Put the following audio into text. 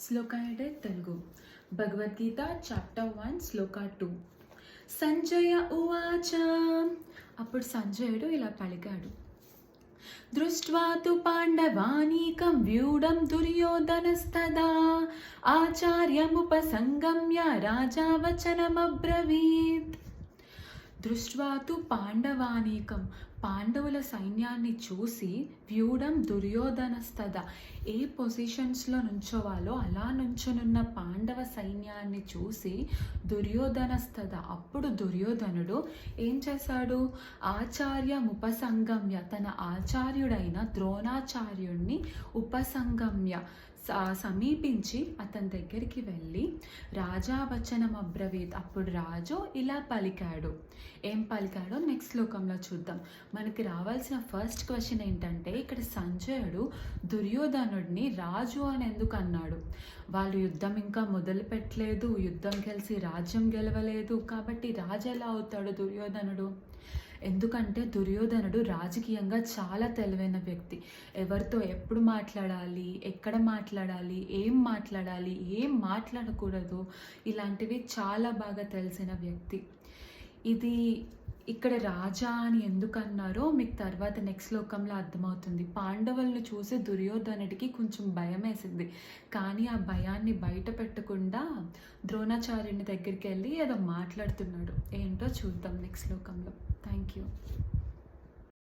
శ్లోకాయుడే Telugu. Bhagavadgita chapter one shloka two. Sanjaya ఉవాచ. అప్పుడు సంజయుడు ఇలా పలికాడు. దృష్ట్వా తు పాండవానీకం వ్యూఢం దుర్యోధనస్తదా. ఆచార్యముపసంగమ్య రాజా వచనమబ్రవీత్ దృష్ట్వా తు పాండవానీకం. పాండవుల సైన్యాన్ని చూసి వ్యూఢం దుర్యోధనస్తద. ఏ పొజిషన్స్లో నుంచోవాలో అలా నుంచునున్న పాండవ సైన్యాన్ని చూసి దుర్యోధనస్తద. అప్పుడు దుర్యోధనుడు ఏం చేశాడు? ఆచార్య ఉపసంగమ్య తన ఆచార్యుడైన ద్రోణాచార్యుణ్ణి ఉపసంగమ్య సమీపించి అతని దగ్గరికి వెళ్ళి రాజావచనం అబ్రవీత్ అప్పుడు రాజు ఇలా పలికాడు. ఏం పలికాడో నెక్స్ట్ శ్లోకంలో చూద్దాం. మనకి రావాల్సిన ఫస్ట్ క్వశ్చన్ ఏంటంటే ఇక్కడ సంజయుడు దుర్యోధనుడిని రాజు అని ఎందుకు అన్నాడు? వాళ్ళు యుద్ధం ఇంకా మొదలు పెట్టలేదు యుద్ధం గెలిచి రాజ్యం గెలవలేదు కాబట్టి రాజు ఎలా అవుతాడు దుర్యోధనుడు? ఎందుకంటే దుర్యోధనుడు రాజకీయంగా చాలా తెలివైన వ్యక్తి. ఎవరితో ఎప్పుడు మాట్లాడాలి? ఎక్కడ మాట్లాడాలి? ఏం మాట్లాడాలి? ఏం మాట్లాడకూడదు? ఇలాంటివి చాలా బాగా తెలిసిన వ్యక్తి. ఇది ఇక్కడ రాజా అని ఎందుకు అన్నారో మీకు తర్వాత నెక్స్ట్ లోకంలో అర్థమవుతుంది. పాండవులను చూసి దుర్యోధనుడికి కొంచెం భయం వేసింది. కానీ ఆ భయాన్ని బయట పెట్టకుండా ద్రోణాచార్యుని దగ్గరికి వెళ్ళి ఏదో మాట్లాడుతున్నాడు. ఏంటో చూద్దాం నెక్స్ట్ లోకంలో. Thank you